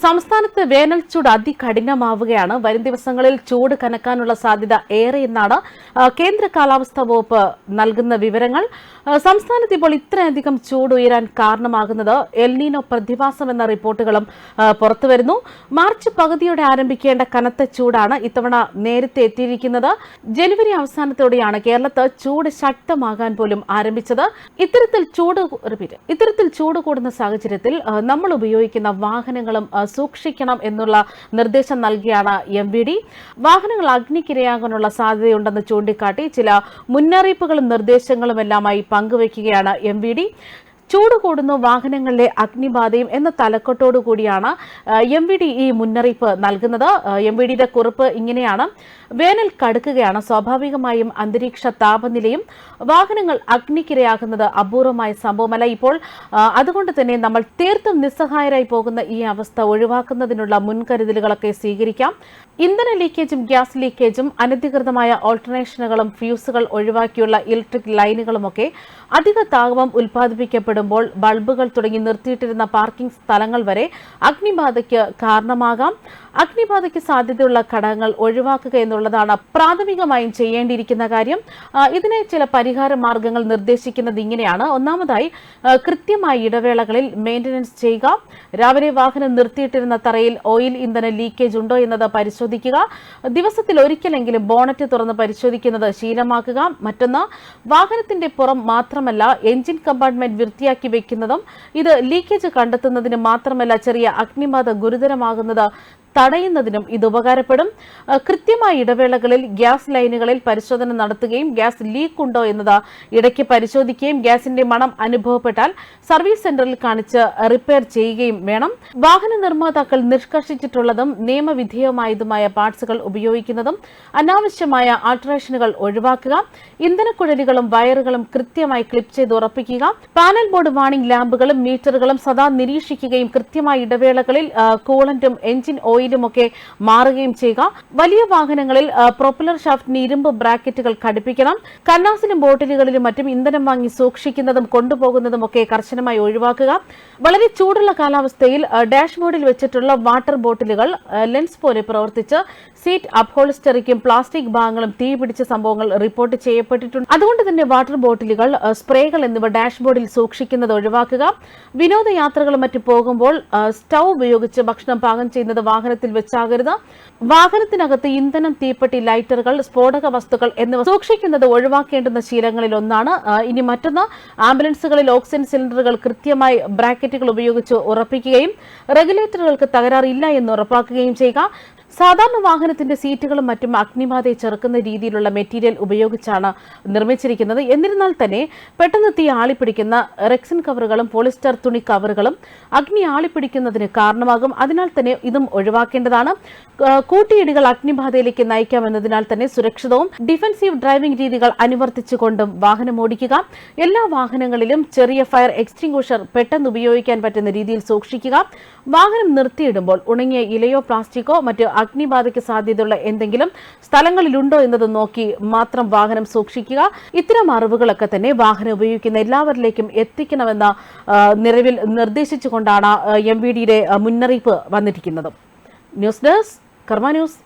സംസ്ഥാനത്ത് വേനൽ ചൂട് അതികഠിനമാവുകയാണ്. വരും ദിവസങ്ങളിൽ ചൂട് കനക്കാനുള്ള സാധ്യത ഏറെയെന്നാണ് കേന്ദ്ര കാലാവസ്ഥാ വകുപ്പ് നൽകുന്ന വിവരങ്ങൾ. സംസ്ഥാനത്ത് ഇപ്പോൾ ഇത്രയധികം ചൂട് ഉയരാൻ കാരണമാകുന്നത് എൽനീനോ പ്രതിഭാസം എന്ന റിപ്പോർട്ടുകളും പുറത്തുവരുന്നു മാർച്ച് പകുതിയോടെ ആരംഭിക്കേണ്ട കനത്ത ചൂടാണ് ഇത്തവണ നേരത്തെ എത്തിയിരിക്കുന്നത്. ജനുവരി അവസാനത്തോടെയാണ് കേരളത്ത് ചൂട് ശക്തമാകാൻ പോലും ആരംഭിച്ചത്. ഇത്തരത്തിൽ ചൂട് ഇത്തരത്തിൽ ചൂട് കൂടുന്ന സാഹചര്യത്തിൽ നമ്മൾ ഉപയോഗിക്കുന്ന വാഹനങ്ങളും സൂക്ഷിക്കണം എന്നുള്ള നിർദ്ദേശം നൽകിയാണ് എം വി ഡി വാഹനങ്ങൾ അഗ്നിക്കിരയാകാനുള്ള സാധ്യതയുണ്ടെന്ന് ചൂണ്ടിക്കാട്ടി ചില മുന്നറിയിപ്പുകളും നിർദ്ദേശങ്ങളും എല്ലാമായി പങ്കുവയ്ക്കുകയാണ് എം വി ഡി ചൂട് കൂടുന്നു വാഹനങ്ങളിലെ അഗ്നിബാധയും എന്ന തലക്കെട്ടോടു കൂടിയാണ് എം വി ഡി ഈ മുന്നറിയിപ്പ് നൽകുന്നത്. എം വി ഡിയുടെ കുറിപ്പ് ഇങ്ങനെയാണ്. വേനൽ കടുക്കുകയാണ്. സ്വാഭാവികമായും അന്തരീക്ഷ താപനിലയും വാഹനങ്ങൾ അഗ്നിക്കിരയാകുന്നത് അപൂർവമായ സംഭവമല്ല ഇപ്പോൾ. അതുകൊണ്ട് തന്നെ നമ്മൾ തീർത്തും നിസ്സഹായരായി പോകുന്ന ഈ അവസ്ഥ ഒഴിവാക്കുന്നതിനുള്ള മുൻകരുതലുകളൊക്കെ സ്വീകരിക്കാം. ഇന്ധന ലീക്കേജും ഗ്യാസ് ലീക്കേജും അനധികൃതമായ ഓൾട്ടർനേഷനുകളും ഫ്യൂസുകൾ ഒഴിവാക്കിയുള്ള ഇലക്ട്രിക് ലൈനുകളുമൊക്കെ അധിക താപം ഉൽപ്പാദിപ്പിക്കപ്പെടുമ്പോൾ ബൾബുകൾ തുടങ്ങി നിർത്തിയിട്ടിരുന്ന പാർക്കിംഗ് സ്ഥലങ്ങൾ വരെ അഗ്നിബാധയ്ക്ക് കാരണമാകാം. അഗ്നിബാധയ്ക്ക് സാധ്യതയുള്ള ഘടകങ്ങൾ ഒഴിവാക്കുക എന്നുള്ളതാണ് പ്രാഥമികമായും ചെയ്യേണ്ടിയിരിക്കുന്ന കാര്യം. ഇതിനെ ചില പരിഹാര മാർഗങ്ങൾ നിർദ്ദേശിക്കുന്നത് ഇങ്ങനെയാണ്. ഒന്നാമതായി കൃത്യമായ ഇടവേളകളിൽ മെയിന്റനൻസ് ചെയ്യുക. രാവിലെ വാഹനം നിർത്തിയിട്ടിരുന്ന തറയിൽ ഓയിൽ ഇന്ധന ലീക്കേജ് ഉണ്ടോ എന്നത് പരിശോധിക്കുക. ദിവസത്തിൽ ഒരിക്കലെങ്കിലും ബോണറ്റ് തുറന്ന് പരിശോധിക്കുന്നത് ശീലമാക്കുക. മറ്റൊന്ന് വാഹനത്തിന്റെ പുറം മാത്രമല്ല എഞ്ചിൻ കമ്പാർട്ട്മെന്റ് വൃത്തിയാക്കി വെക്കുന്നതും ഇത് ലീക്കേജ് കണ്ടെത്തുന്നതിന് മാത്രമല്ല ചെറിയ അഗ്നിബാധ ഗുരുതരമാകുന്നത് തടയുന്നതിനും ഇത് ഉപകാരപ്പെടും. കൃത്യമായ ഇടവേളകളിൽ ഗ്യാസ് ലൈനുകളിൽ പരിശോധന നടത്തുകയും ഗ്യാസ് ലീക്ക് ഉണ്ടോ എന്നത് ഇടയ്ക്ക് പരിശോധിക്കുകയും ഗ്യാസിന്റെ മണം അനുഭവപ്പെട്ടാൽ സർവീസ് സെന്ററിൽ കാണിച്ച് റിപ്പയർ ചെയ്യുകയും വേണം. വാഹന നിർമ്മാതാക്കൾ നിഷ്കർഷിച്ചിട്ടുള്ളതും നിയമവിധേയമായതുമായ പാർട്സുകൾ ഉപയോഗിക്കുന്നതും അനാവശ്യമായ ആൾട്രേഷനുകൾ ഒഴിവാക്കുക ഇന്ധനക്കുഴലുകളും വയറുകളും കൃത്യമായി ക്ലിപ്പ് ചെയ്ത് ഉറപ്പിക്കുക പാനൽ ബോർഡ് വാണിംഗ് ലാമ്പുകളും മീറ്ററുകളും സദാ നിരീക്ഷിക്കുകയും കൃത്യമായ ഇടവേളകളിൽ കൂളന്റും എഞ്ചിൻ ഓയിലും ഒക്കെ മാറുകയും ചെയ്യുക. വലിയ വാഹനങ്ങളിൽ പ്രൊപ്പലർ ഷാഫ്റ്റിന് ഇരുമ്പ് ബ്രാക്കറ്റുകൾ ഘടിപ്പിക്കണം. കന്നാസിലും ബോട്ടിലുകളിലും മറ്റും ഇന്ധനം വാങ്ങി സൂക്ഷിക്കുന്നതും കൊണ്ടുപോകുന്നതും ഒക്കെ കർശനമായി ഒഴിവാക്കുക. വളരെ ചൂടുള്ള കാലാവസ്ഥയിൽ ഡാഷ് ഡാഷ്ബോർഡിൽ വെച്ചിട്ടുള്ള വാട്ടർ ബോട്ടിലുകൾ ലെൻസ് പോലെ പ്രവർത്തിച്ച് സീറ്റ് അപ്ഹോൾസ്റ്ററിക്കും പ്ലാസ്റ്റിക് ഭാഗങ്ങളും തീ പിടിച്ച സംഭവങ്ങൾ റിപ്പോർട്ട് ചെയ്യപ്പെട്ടിട്ടുണ്ട്. അതുകൊണ്ട് തന്നെ വാട്ടർ ബോട്ടിലുകൾ സ്പ്രേകൾ എന്നിവ ഡാഷ്ബോർഡിൽ സൂക്ഷിക്കുന്നത് ഒഴിവാക്കുക. വിനോദയാത്രകളും മറ്റും പോകുമ്പോൾ സ്റ്റൗ ഉപയോഗിച്ച് ഭക്ഷണം പാകം ചെയ്യുന്നത് വാഹനത്തിൽ വെച്ചാകരുത്. വാഹനത്തിനകത്ത് ഇന്ധനം തീപ്പെട്ടി ലൈറ്ററുകൾ സ്ഫോടക വസ്തുക്കൾ എന്നിവ സൂക്ഷിക്കുന്നത് ഒഴിവാക്കേണ്ടുന്ന ശീലങ്ങളിൽ ഒന്നാണ് ഇനി മറ്റൊന്ന് ആംബുലൻസുകളിൽ ഓക്സിജൻ സിലിണ്ടറുകൾ കൃത്യമായി ബ്രാക്കറ്റുകൾ ഉപയോഗിച്ച് ഉറപ്പിക്കുകയും റെഗുലേറ്ററുകൾക്ക് തകരാറില്ല എന്ന് ഉറപ്പാക്കുകയും ചെയ്യുക. സാധാരണ വാഹനത്തിന്റെ സീറ്റുകളും മറ്റും അഗ്നിബാധയെ ചെറുക്കുന്ന രീതിയിലുള്ള മെറ്റീരിയൽ ഉപയോഗിച്ചാണ് നിർമ്മിച്ചിരിക്കുന്നത്. എന്നിരുന്നാൽ തന്നെ പെട്ടെന്ന് തീ ആളിപ്പിടിക്കുന്ന റെക്സിൻ കവറുകളും പോളിസ്റ്റർ തുണി കവറുകളും അഗ്നി ആളിപ്പിടിക്കുന്നതിന് കാരണമാകും. അതിനാൽ തന്നെ ഇതും ഒഴിവാക്കേണ്ടതാണ്. കൂട്ടിയിടികൾ അഗ്നിബാധയിലേക്ക് നയിക്കാമെന്നതിനാൽ തന്നെ സുരക്ഷിതവും ഡിഫൻസീവ് ഡ്രൈവിംഗ് രീതികൾ അനുവർത്തിച്ചുകൊണ്ടും വാഹനം ഓടിക്കുക. എല്ലാ വാഹനങ്ങളിലും ചെറിയ ഫയർ എക്സ്റ്റിംഗ്വിഷർ പെട്ടെന്ന് ഉപയോഗിക്കാൻ പറ്റുന്ന രീതിയിൽ സൂക്ഷിക്കുക. വാഹനം നിർത്തിയിടുമ്പോൾ ഉണങ്ങിയ ഇലയോ പ്ലാസ്റ്റിക്കോ മറ്റ് അഗ്നിബാധയ്ക്ക് സാധ്യതയുള്ള എന്തെങ്കിലും സ്ഥലങ്ങളിലുണ്ടോ എന്നത് നോക്കി മാത്രം വാഹനം സൂക്ഷിക്കുക. ഇത്തരം അറിവുകളൊക്കെ തന്നെ വാഹനം ഉപയോഗിക്കുന്ന എല്ലാവരിലേക്കും എത്തിക്കണമെന്ന നിലവിൽ നിർദ്ദേശിച്ചുകൊണ്ടാണ് എം വി ഡിയുടെ മുന്നറിയിപ്പ് വന്നിരിക്കുന്നത്. News desk Karma news.